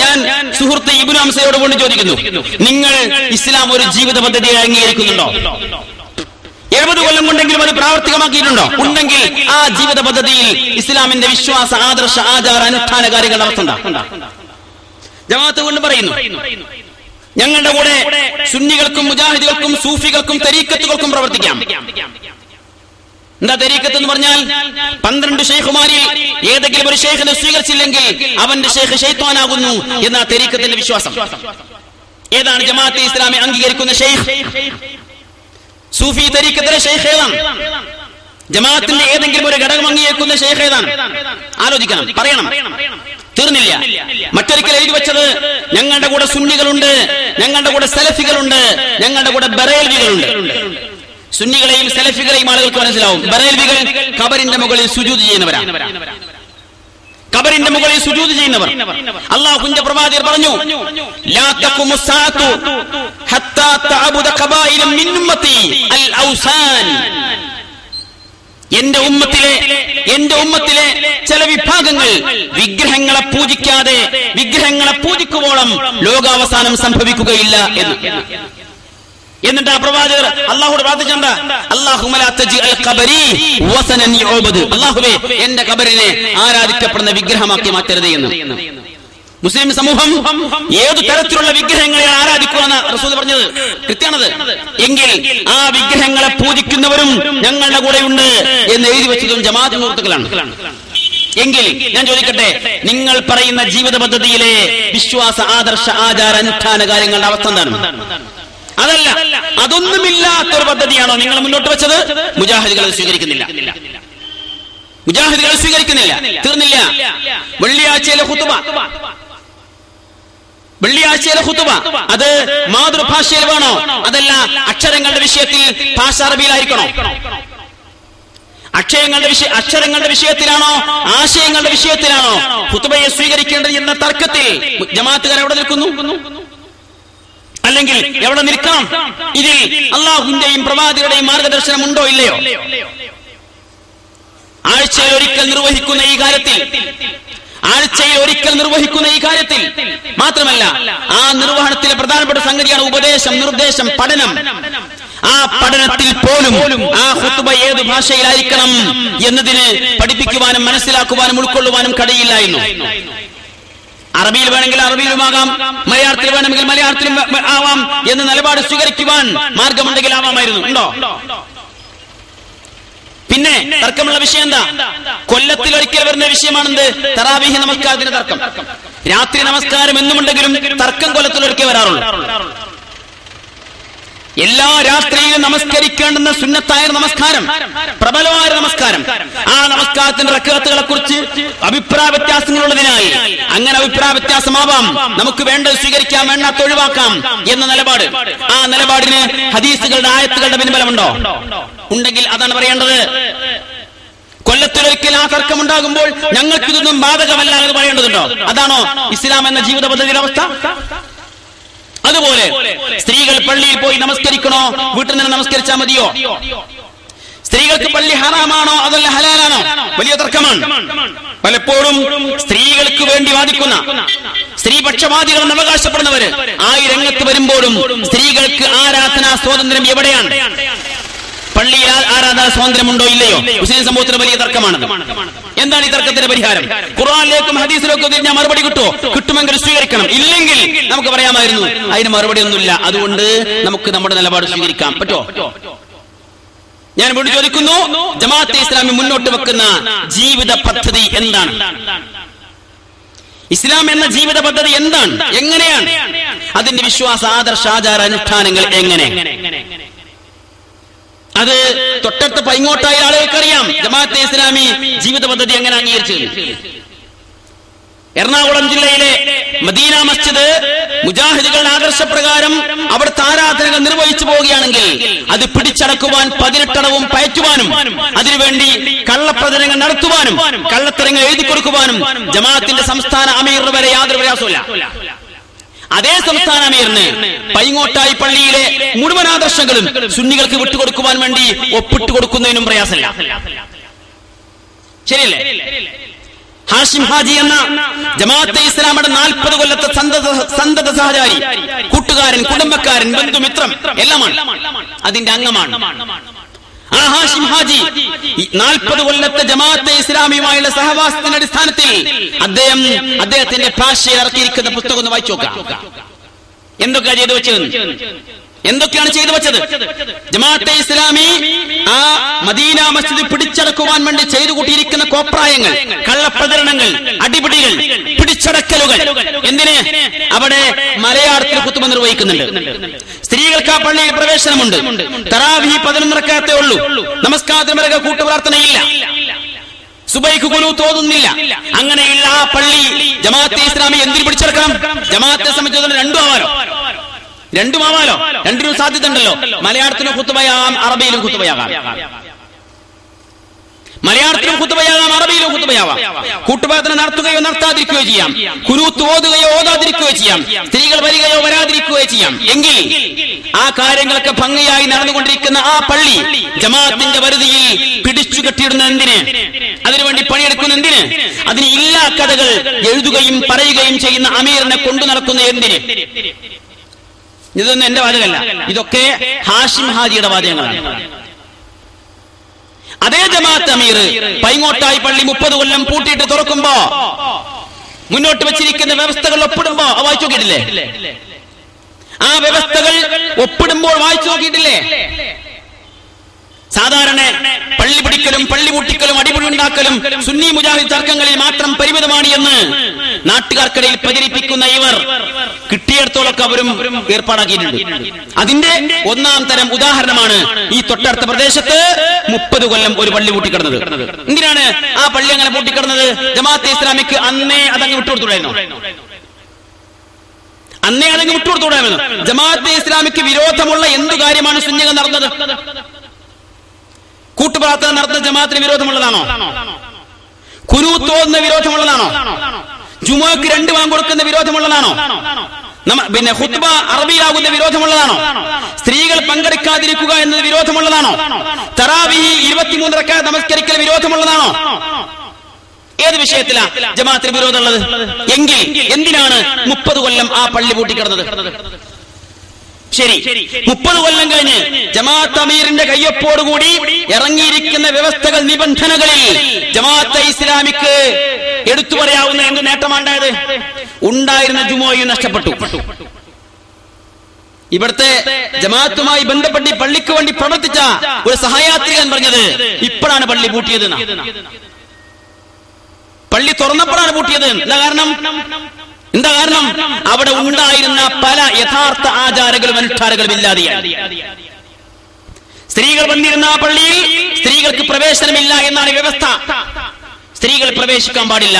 ഞാൻ സുഹൃത്ത് ഇബുൽ ഹംസയോട് കൊണ്ട് ചോദിക്കുന്നു നിങ്ങൾ ഇസ്ലാം ഒരു ജീവിത പദ്ധതി അംഗീകരിക്കുന്നുണ്ടോ? എഴുപത് കൊല്ലം കൊണ്ടെങ്കിലും അത് പ്രാവർത്തികമാക്കിയിട്ടുണ്ടോ? ഉണ്ടെങ്കിൽ ആ ജീവിത പദ്ധതിയിൽ ഇസ്ലാമിന്റെ വിശ്വാസ ആദർശ ആചാര അനുഷ്ഠാന കാര്യങ്ങൾ അവസ്ഥ ജമാഅത്ത് കൊണ്ട് പറയുന്നു ഞങ്ങളുടെ കൂടെ സുന്നികൾക്കും മുജാഹിദികൾക്കും സൂഫികൾക്കും തരീക്കത്തുകൾക്കും പ്രവർത്തിക്കാം. എന്താ തരീക്കത്ത് എന്ന് പറഞ്ഞാൽ പന്ത്രണ്ട് ഷെയ്ഖുമാരിൽ ഏതെങ്കിലും ഒരു ഷെയ്ഖിനെ സ്വീകരിച്ചില്ലെങ്കിൽ അവന്റെ ഷെയ്ഖ് ഷെയ്ത്താനാകുന്നു എന്ന തരീക്കത്തിന്റെ വിശ്വാസം. ഏതാണ് ജമാഅത്തെ ഇസ്ലാമി അംഗീകരിക്കുന്ന ഷെയ്ഖ് സൂഫി തരീക്കത്തിലെ ഷെയ്ഖ് ഏതാണ്? ജമാഅത്തിന്റെ ഏതെങ്കിലും ഒരു ഘടകം അംഗീകരിക്കുന്ന ഷെയ്ഖ് ഏതാണ്? ആലോചിക്കണം പറയണം. തീർന്നില്ല. മറ്റൊരിക്കൽ എഴുതി വെച്ചത് ഞങ്ങളുടെ കൂടെ സുന്നികളുണ്ട് ഞങ്ങളുടെ കൂടെ സലഫികളുണ്ട് ഞങ്ങളുടെ കൂടെ ബറേൽവികളുണ്ട് സുന്നികളെയും സെലഫികളെയും ആളുകൾക്ക് മനസ്സിലാവും. ബറേൽവികൾ കബറിന്റെ മുകളിൽ സുജൂത് ചെയ്യുന്നവരാണ് ഖബറിന്റെ മുകളിൽ സുജൂത് ചെയ്യുന്നവർ. അള്ളാഹുന്റെ പ്രവാചകർ പറഞ്ഞു എന്റെ ഉമ്മത്തിലെ എന്റെ ഉമ്മത്തിലെ ചില വിഭാഗങ്ങൾ വിഗ്രഹങ്ങളെ പൂജിക്കാതെ വിഗ്രഹങ്ങളെ പൂജിക്കുവോളം ലോകാവസാനം സംഭവിക്കുകയില്ല എന്ന്. എന്നിട്ട് ആ പ്രവാചകർ അള്ളാഹുടെ പ്രാർത്ഥിച്ചണ്ട അള്ളാഹുവേ എന്റെ കബറിനെ ആരാധിക്കപ്പെടുന്ന വിഗ്രഹമാക്കി മാറ്റരുത് എന്ന്. മുസ്ലിം സമൂഹം ഏതു തരത്തിലുള്ള വിഗ്രഹങ്ങളെ ആരാധിക്കുമെന്ന് റസൂൽ പറഞ്ഞത്? കൃത്യമാണത്. എങ്കിൽ ആ വിഗ്രഹങ്ങളെ പൂജിക്കുന്നവരും ഞങ്ങളുടെ കൂടെയുണ്ട് എന്ന് എഴുതി വെച്ചതും ജമാഅത്ത് മുഹൂർത്തുക്കളാണ് എങ്കിൽ ഞാൻ ചോദിക്കട്ടെ നിങ്ങൾ പറയുന്ന ജീവിത പദ്ധതിയിലെ വിശ്വാസ ആദർശ ആചാര അനുഷ്ഠാന കാര്യങ്ങളുടെ അവസ്ഥ എന്താണ്? അതല്ല അതൊന്നുമില്ലാത്ത ഒരു പദ്ധതിയാണോ നിങ്ങൾ മുന്നോട്ട് വെച്ചത്? മുജാഹിദികൾ സ്വീകരിക്കുന്നില്ല. മുജാഹിദികൾ സ്വീകരിക്കുന്നില്ല. തീർന്നില്ല. വെള്ളിയാഴ്ചയിലെ ഹുത്തുബ വെള്ളിയാഴ്ചയിലെ ഹുത്തുബ അത് മാതൃഭാഷയിൽ വേണോ? അതല്ല അക്ഷരങ്ങളുടെ വിഷയത്തിൽ ഭാഷ അറബിയിലായിരിക്കണോ? അക്ഷയങ്ങളുടെ വിഷയ അക്ഷരങ്ങളുടെ വിഷയത്തിലാണോ? ആശയങ്ങളുടെ വിഷയത്തിലാണോ? ഹുത്തുബയെ സ്വീകരിക്കേണ്ടത് എന്ന തർക്കത്തിൽ ജമാഅത്തുകാർ എവിടെ നിൽക്കുന്നു? അല്ലെങ്കിൽ എവിടെ നിൽക്കണം? ഇതിൽ അള്ളാഹുവിന്റെയും പ്രവാചകരുടെയും മാർഗദർശനം ഉണ്ടോ ഇല്ലയോ? ആഴ്ചയിൽ ഒരിക്കൽ നിർവഹിക്കുന്ന ഈ കാര്യത്തിൽ ആഴ്ചയിൽ ഒരിക്കൽ നിർവഹിക്കുന്ന ഈ കാര്യത്തിൽ മാത്രമല്ല ആ നിർവഹണത്തിലെ പ്രധാനപ്പെട്ട സംഗതിയാണ് ഉപദേശം നിർദ്ദേശം പഠനം. ആ പഠനത്തിൽ പോലും ആ ഹുത്തുബ ഏത് ഭാഷയിലായിരിക്കണം എന്നതിന് പഠിപ്പിക്കുവാനും മനസ്സിലാക്കുവാനും ഉൾക്കൊള്ളുവാനും കഴിയില്ലായിരുന്നു അറബിയിൽ വേണമെങ്കിൽ അറബിയിലുമാകാം മലയാളത്തിൽ വേണമെങ്കിൽ മലയാളത്തിലും ആവാം എന്ന് നിലപാട് സ്വീകരിക്കുവാൻ മാർഗമുണ്ടെങ്കിൽ ആവാമായിരുന്നു. ഉണ്ടോ? പിന്നെ തർക്കമുള്ള വിഷയം എന്താ? കൊല്ലത്തിൽ ഒരിക്കൽ വരുന്ന വിഷയമാണെന്ത്? തറാവീഹി നമസ്കാരത്തിന് തർക്കം. രാത്രി നമസ്കാരം എന്നുമുണ്ടെങ്കിലും തർക്കം കൊല്ലത്തിൽ ഒരിക്കൽ വരാറുള്ളൂ. എല്ലാ രാത്രിയിലും നമസ്കരിക്കേണ്ടുന്ന സുന്നത്തായ നമസ്കാരം പ്രബലമായ നമസ്കാരം. ആ നമസ്കാരത്തിന്റെ റക്കത്തുകളെ കുറിച്ച് അഭിപ്രായ വ്യത്യാസങ്ങളുള്ളതിനായി അങ്ങനെ അഭിപ്രായ വ്യത്യാസമാവാം. നമുക്ക് വേണ്ടത് സ്വീകരിക്കാം വേണ്ടാത്ത ഒഴിവാക്കാം എന്ന നിലപാട്. ആ നിലപാടിന് ഹദീസുകളുടെ ആയത്തുകളുടെ പിൻബലമുണ്ടോ? ഉണ്ടെങ്കിൽ അതാണ് പറയേണ്ടത്. കൊല്ലത്തിലൊരിക്കൽ ആ തർക്കമുണ്ടാകുമ്പോൾ ഞങ്ങൾക്ക് ഇതൊന്നും ബാധകമല്ല എന്ന് പറയേണ്ടതുണ്ടോ? അതാണോ ഇസ്ലാം എന്ന ജീവിത പദ്ധതിയുടെ അവസ്ഥ? അതുപോലെ സ്ത്രീകൾ പള്ളിയിൽ പോയി നമസ്കരിക്കണോ? വീട്ടിൽ നിന്ന് നമസ്കരിച്ചാൽ മതിയോ? സ്ത്രീകൾക്ക് പള്ളി ഹറാമാണോ? അതല്ല ഹലാലാണോ. വലിയ തർക്കമാണ്. പലപ്പോഴും സ്ത്രീകൾക്ക് വേണ്ടി വാദിക്കുന്ന സ്ത്രീപക്ഷവാദികൾ അവകാശപ്പെടുന്നവര് ആ രംഗത്ത് വരുമ്പോഴും സ്ത്രീകൾക്ക് ആരാധനാ സ്വാതന്ത്ര്യം എവിടെയാണ്? പള്ളിയിൽ ആരാധന സ്വാതന്ത്ര്യമുണ്ടോ ഇല്ലയോ? മുസ്ലിം സമൂഹത്തിന് വലിയ തർക്കമാണ് എന്താണ് ഈ തർക്കത്തിന്റെ പരിഹാരം? ഖുർആാനിലേക്കും ഹദീസിലേക്കും തിരിഞ്ഞ മറുപടി കിട്ടുമോ? കിട്ടുമെങ്കിൽ സ്വീകരിക്കണം. ഇല്ലെങ്കിൽ നമുക്ക് പറയാമായിരുന്നു അതിന് മറുപടി ഒന്നുമില്ല അതുകൊണ്ട് നമുക്ക് നമ്മുടെ നിലപാട് സ്വീകരിക്കാം. പറ്റോ? ഞാൻ വീണ്ടും ചോദിക്കുന്നു ജമാഅത്തെ ഇസ്ലാമി മുന്നോട്ട് വെക്കുന്ന ജീവിത പദ്ധതി എന്താണ്? ഇസ്ലാം എന്ന ജീവിത പദ്ധതി എന്താണ്? എങ്ങനെയാണ്? അതിന്റെ വിശ്വാസ ആദർശ ആചാര അനുഷ്ഠാനങ്ങൾ എങ്ങനെ? അത് തൊട്ടടുത്ത് പൈങ്ങോട്ടായ ആളുകൾക്കറിയാം ജമാഅത്തെ ഇസ്ലാമി ജീവിത പദ്ധതി എങ്ങനെ അംഗീകരിച്ചത് എറണാകുളം ജില്ലയിലെ മദീന മസ്ജിദ് മുജാഹിദുകളുടെ ആദർശപ്രകാരം അവിടുത്തെ ആരാധനകൾ നിർവഹിച്ചു പോവുകയാണെങ്കിൽ അത് പിടിച്ചടക്കുവാൻ പതിനെട്ടടവും പയറ്റുവാനും അതിനുവേണ്ടി കള്ളപ്രചരണങ്ങൾ നടത്തുവാനും കള്ളത്തരങ്ങൾ എഴുതി കൊടുക്കുവാനും ജമാഅത്തിന്റെ സംസ്ഥാന അമീർ വരെ യാതൊരു പ്രയാസമില്ല അതേ സംസ്ഥാനമേർന്ന് പൈങ്ങോട്ടായി പള്ളിയിലെ മുഴുവൻ ആദർശങ്ങളും സുന്നികൾക്ക് വിട്ടുകൊടുക്കുവാൻ വേണ്ടി ഒപ്പിട്ട് കൊടുക്കുന്നതിനും പ്രയാസമില്ല. ശരിയല്ലേ? ഹാഷിം ഹാജി എന്ന ജമാഅത്തെ ഇസ്ലാമിയുടെ നാൽപ്പത് കൊല്ലത്തെ സന്തത സഹചാരി കൂട്ടുകാരൻ കുടുംബക്കാരൻ ബന്ധുമിത്രം എല്ലാമാണ്. അതിന്റെ അംഗമാണ്. നാൽപ്പത് കൊല്ലത്തെ ജമാഅത്തെ ഇസ്ലാമിയുമായുള്ള സഹവാസത്തിന്റെ അടിസ്ഥാനത്തിൽ അദ്ദേഹം അദ്ദേഹത്തിന്റെ ഭാഷയിൽ ഇറക്കിയിരിക്കുന്ന പുസ്തകം ഒന്ന് വായിച്ചു നോക്കാം. എന്തൊക്കെയാണ് ചെയ്തു വെച്ചത് എന്തൊക്കെയാണ് ചെയ്തു വെച്ചത്? ജമാഅത്തെ ഇസ്ലാമി ആ മദീന മസ്ജിദ് പിടിച്ചടക്കുവാൻ വേണ്ടി ചെയ്തു കൂട്ടിയിരിക്കുന്ന കോപ്രായങ്ങൾ കള്ളപ്രചരണങ്ങൾ അടിപിടികൾ പിടിച്ചടക്കലുകൾ എന്തിന്? അവിടെ മലയാളത്തിൽ കുത്തുമ നിർവഹിക്കുന്നുണ്ട്. സ്ത്രീകൾക്ക് ആ പള്ളിയിൽ പ്രവേശനമുണ്ട്. തറാവി പതിനൊന്നരക്കകത്തേ ഉള്ളൂ. നമസ്കാരത്തിന് പിറകെ കൂട്ടുപ്രാർത്ഥനയില്ല. സുബൈക്ക് കുലു തോന്നുന്നില്ല. അങ്ങനെയുള്ള ആ പള്ളി ജമാഅത്തെ ഇസ്ലാമി എന്തിനു പിടിച്ചെടുക്കണം? ജമാഅത്തെ സംബന്ധിച്ചിടത്തോളം രണ്ടു ആവാലോ? രണ്ടും ആവാലോ? രണ്ടിനും സാധ്യത ഉണ്ടല്ലോ മലയാളത്തിനും കുത്തുബയാകാം അറബിയിലും കുത്തുബയാകാം. മലയാളത്തിലും കുത്തുബയാകാം അറബിയിലും കുത്തുബയാവാം കൂട്ടുപാതന നടത്തുകയോ നടത്താതിരിക്കുകയോ ചെയ്യാം. കുരുത്ത് ഓതുകയോ ഓതാതിരിക്കുകയോ ചെയ്യാം. സ്ത്രീകൾ വരികയോ വരാതിരിക്കുകയോ ചെയ്യാം. എങ്കിൽ ആ കാര്യങ്ങളൊക്കെ ഭംഗിയായി നടന്നുകൊണ്ടിരിക്കുന്ന ആ പള്ളി ജമാഅത്തിന്റെ വരുതിയിൽ പിടിച്ചു കെട്ടിയിടുന്ന എന്തിന്? അതിനുവേണ്ടി പണിയെടുക്കുന്ന എന്തിന്? അതിന് ഇല്ലാ കഥകൾ എഴുതുകയും പറയുകയും ചെയ്യുന്ന അമീറിനെ കൊണ്ടു നടക്കുന്ന എന്തിന്? ഇതൊന്നും എന്റെ വാചകമല്ല. ഇതൊക്കെ ഹാഷിം ഹാജിയുടെ വാചകങ്ങളാണ്. അതേ ജമാഅത്ത് അമീർ പൈങ്ങോട്ടായി പള്ളി മുപ്പത് കൊല്ലം പൂട്ടിയിട്ട് തുറക്കുമ്പോ മുന്നോട്ട് വെച്ചിരിക്കുന്ന വ്യവസ്ഥകൾ ഒപ്പിടുമ്പോ വായിച്ചു നോക്കിയിട്ടില്ലേ? ആ വ്യവസ്ഥകൾ ഒപ്പിടുമ്പോൾ വായിച്ചു നോക്കിയിട്ടില്ലേ? സാധാരണ പള്ളി പിടിക്കലും പള്ളി മുട്ടിക്കലും അടിപൊളി ഉണ്ടാക്കലും സുന്നി മുജാഹിദ് തർക്കങ്ങളിൽ മാത്രം പരിമിതമാണ് എന്ന് നാട്ടുകാർക്കിടയിൽ പ്രചരിപ്പിക്കുന്ന ഇവർ കിട്ടിയിടത്തോളൊക്കെ അവരും ഏർപ്പാടാക്കിയിട്ടുണ്ട്. അതിന്റെ ഒന്നാം തരം ഉദാഹരണമാണ് ഈ തൊട്ടടുത്ത പ്രദേശത്ത് മുപ്പത് കൊല്ലം ഒരു പള്ളി പൂട്ടിക്കിടന്നത്. എന്തിനാണ് ആ പള്ളി അങ്ങനെ പൂട്ടിക്കിടന്നത്? ജമാഅത്തെ ഇസ്ലാമിക്ക് അന്നേ അതങ്ങ് വിട്ടുകൊടുത്തുണ്ടായിരുന്നു അന്നേ അതങ്ങ് വിട്ടുകൊടുത്തുകൂടായിരുന്നു? ജമാഅത്തെ ഇസ്ലാമിക്ക് വിരോധമുള്ള എന്തു കാര്യമാണ് സുന്നികൾ നടന്നത്? കൂട്ടുപ്രാർത്ഥന നടത്തുന്ന ജമാഅത്തിന് വിരോധമുള്ളതാണോ? കുരുത്തോന്ന വിരോധമുള്ളതാണോ? ജുമോക്ക് രണ്ട് വാങ്ങ് കൊടുക്കുന്ന വിരോധമുള്ളതാണോ? പിന്നെ ഹുത്ബ അറബിയാകുന്ന വിരോധമുള്ളതാണോ? സ്ത്രീകൾ പങ്കെടുക്കാതിരിക്കുക എന്നത് വിരോധമുള്ളതാണോ? തറാവി ഇരുപത്തിമൂന്ന് നമസ്കരിക്കൽ വിരോധമുള്ളതാണോ? ഏത് വിഷയത്തിലാ ജമാഅത്തിന് വിരോധമുള്ളത്? എങ്കിൽ എന്തിനാണ് മുപ്പത് കൊല്ലം ആ പള്ളി പൂട്ടിക്കിടന്നത്? ശരി. മുപ്പത് കൊല്ലം കഴിഞ്ഞ് ജമാഅത്ത് അമീറിന്റെ കയ്യൊപ്പോടുകൂടി ഇറങ്ങിയിരിക്കുന്ന വ്യവസ്ഥകൾ നിബന്ധനകളിൽ ജമാഅത്ത് ഇസ്ലാമിക്ക് എടുത്തു പറയാവുന്ന എന്ത് നേട്ടമാണ്ടായത്? ഉണ്ടായിരുന്ന ജുമോയും നഷ്ടപ്പെട്ടു. ഇവിടുത്തെ ജമാഅത്തുമായി ബന്ധപ്പെട്ട് പള്ളിക്ക് വേണ്ടി പ്രവർത്തിച്ച ഒരു സഹയാത്രികൻ പറഞ്ഞത് ഇപ്പോഴാണ് പള്ളി പൂട്ടിയത് പള്ളി തുറന്നപ്പോഴാണ് പൂട്ടിയത്. എന്താ കാരണം? എന്താ കാരണം? അവിടെ ഉണ്ടായിരുന്ന പല യഥാർത്ഥ ആചാരങ്ങളും അനുഷ്ഠാനങ്ങളും ഇല്ലാതെയായി. സ്ത്രീകൾ വന്നിരുന്ന ആ പള്ളിയിൽ സ്ത്രീകൾക്ക് പ്രവേശനമില്ല എന്നാണ് വ്യവസ്ഥ. സ്ത്രീകൾ പ്രവേശിക്കാൻ പാടില്ല.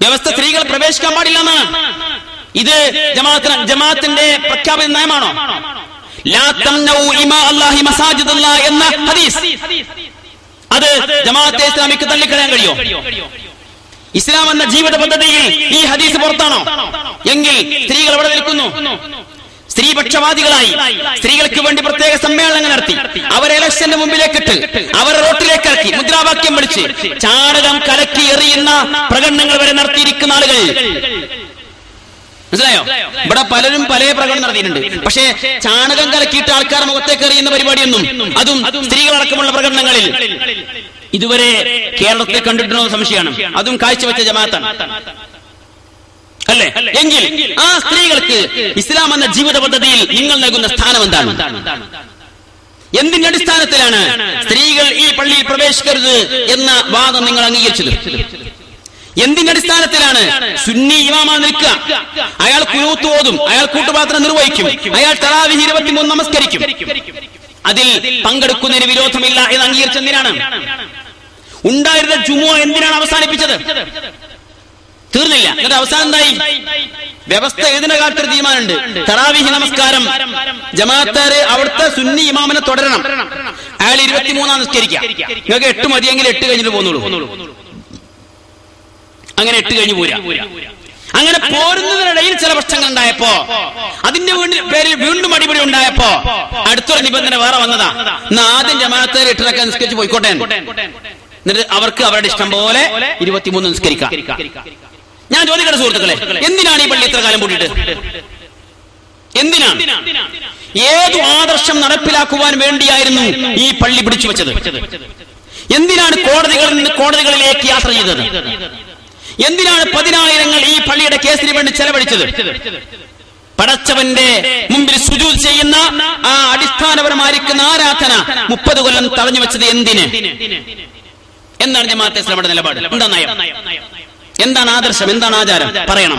വ്യവസ്ഥ സ്ത്രീകൾ പ്രവേശിക്കാൻ പാടില്ല എന്നാണ്. ഇത് ജമാഅത്തിന് ജമാഅത്തിന്റെ പ്രഖ്യാപിത നയമാണോ? എന്ന ഹദീസ്. അത് ജമാഅത്തെ ഇസ്ലാമിക്ക് തള്ളിക്കളയാൻ കഴിയോ? ഇസ്ലാം എന്ന ജീവിത പദ്ധതിയിൽ ഈ ഹദീസ് പുറത്താണോ? എങ്കിൽ സ്ത്രീകൾ എവിടെ നിൽക്കുന്നു. സ്ത്രീപക്ഷവാദികളായി സ്ത്രീകൾക്ക് വേണ്ടി പ്രത്യേക സമ്മേളനങ്ങൾ നടത്തി. അവരെ ഇലക്ഷന്റെ മുമ്പിലേക്കിട്ട് അവർ റോട്ടിലേക്ക് ഇറക്കി മുദ്രാവാക്യം വിളിച്ച് ചാണകം കലക്കി എറിയുന്ന പ്രകടനങ്ങൾ വരെ നടത്തിയിരിക്കുന്ന ആളുകൾ. മനസ്സിലായോ? ഇവിടെ പലരും പല പ്രകടനം നടത്തിയിട്ടുണ്ട്. പക്ഷേ ചാണകം കലക്കിയിട്ട് ആൾക്കാർ മുഖത്തേക്ക് എറിയുന്ന പരിപാടിയൊന്നും അതും സ്ത്രീകളടക്കമുള്ള പ്രകടനങ്ങളിൽ. ഇതുവരെ കേരളത്തിൽ കണ്ടിട്ടുണ്ടോ സംശയമാണ്. അതും കാഴ്ചവെച്ച ജമാഅത്താണ്. അല്ലേ? എങ്കിൽ ആ സ്ത്രീകൾക്ക് ഇസ്ലാം എന്ന ജീവിത പദ്ധതിയിൽ നിങ്ങൾ നൽകുന്ന സ്ഥാനം എന്താണ്? എന്തിന്റെ അടിസ്ഥാനത്തിലാണ് സ്ത്രീകൾ ഈ പള്ളിയിൽ പ്രവേശിക്കരുത് എന്ന വാദം നിങ്ങൾ അംഗീകരിച്ചത്? എന്തിന്റെ അടിസ്ഥാനത്തിലാണ് സുന്നി ഇമാമ നിൽക്കുക? അയാൾ കുഴുത്തു ഓതും അയാൾ കൂട്ടുപാത്രം നിർവഹിക്കും അയാൾ തറാവി ഇരുപത്തിമൂന്ന് നമസ്കരിക്കും. അതിൽ പങ്കെടുക്കുന്നതിന് വിരോധമില്ല എന്ന് അംഗീകരിച്ചെന്തിനാണ് ഉണ്ടായിരുന്ന ചുമ എന്തിനാണ് അവസാനിപ്പിച്ചത്? തീർന്നില്ല. എന്നിട്ട് അവസാനം എന്തായി? വ്യവസ്ഥ ഏതിന്റെ കാലത്തൊരു തീരുമാനമുണ്ട്. തറാവിഹി നമസ്കാരം. ജമാഅത്താര് അവിടുത്തെ സുന്നി ഇമാമിനെ തുടരണം. അയാൾ ഇരുപത്തിമൂന്നാം നിസ്കരിക്കാം നിങ്ങൾക്ക് എട്ട് മതിയെങ്കിൽ എട്ട് കഴിഞ്ഞിട്ട് പോന്നുള്ളൂ അങ്ങനെ എട്ട് കഴിഞ്ഞ് പോരാ. അങ്ങനെ പോരുന്നതിനിടയിൽ ചില പ്രശ്നങ്ങൾ ഉണ്ടായപ്പോ അതിന്റെ പേരിൽ വീണ്ടും അടിപൊളി ഉണ്ടായപ്പോ അടുത്തൊരു നിബന്ധന വേറെ വന്നതാ. എന്നാ ആദ്യം ജമാഅത്തേര് എട്ടിലൊക്കെ നിസ്കരിച്ച് പോയിക്കോട്ടെ എന്നിട്ട് അവർക്ക് അവരുടെ ഇഷ്ടം പോലെ ഇരുപത്തിമൂന്ന് നിസ്കരിക്കാം. ഞാൻ ചോദിക്കട്ടെ സുഹൃത്തുക്കളെ എന്തിനാണ് ഈ പള്ളി ഇത്ര കാലം കൂട്ടിയിട്ട് എന്തിനാണ്? ഏതു ആദർശം നടപ്പിലാക്കുവാൻ വേണ്ടിയായിരുന്നു ഈ പള്ളി പിടിച്ചു വെച്ചത്? എന്തിനാണ് കോടതികളിൽ നിന്ന് കോടതികളിലേക്ക് യാത്ര ചെയ്തത്? എന്തിനാണ് പതിനായിരങ്ങൾ ഈ പള്ളിയുടെ കേസിന് വേണ്ടി ചെലവഴിച്ചത്? പടച്ചവന്റെ മുമ്പിൽ സുജൂ ചെയ്യുന്ന ആ അടിസ്ഥാനപരമായിരിക്കുന്ന ആരാധന മുപ്പത് കൊല്ലം തടഞ്ഞു വെച്ചത് എന്തിന്? എന്താണ് ജമാഅത്തെ ഇസ്ലാമിയുടെ നിലപാട്? എന്താ നയം? എന്താണ് ആദർശം? എന്താണ് ആചാരം? പറയണം.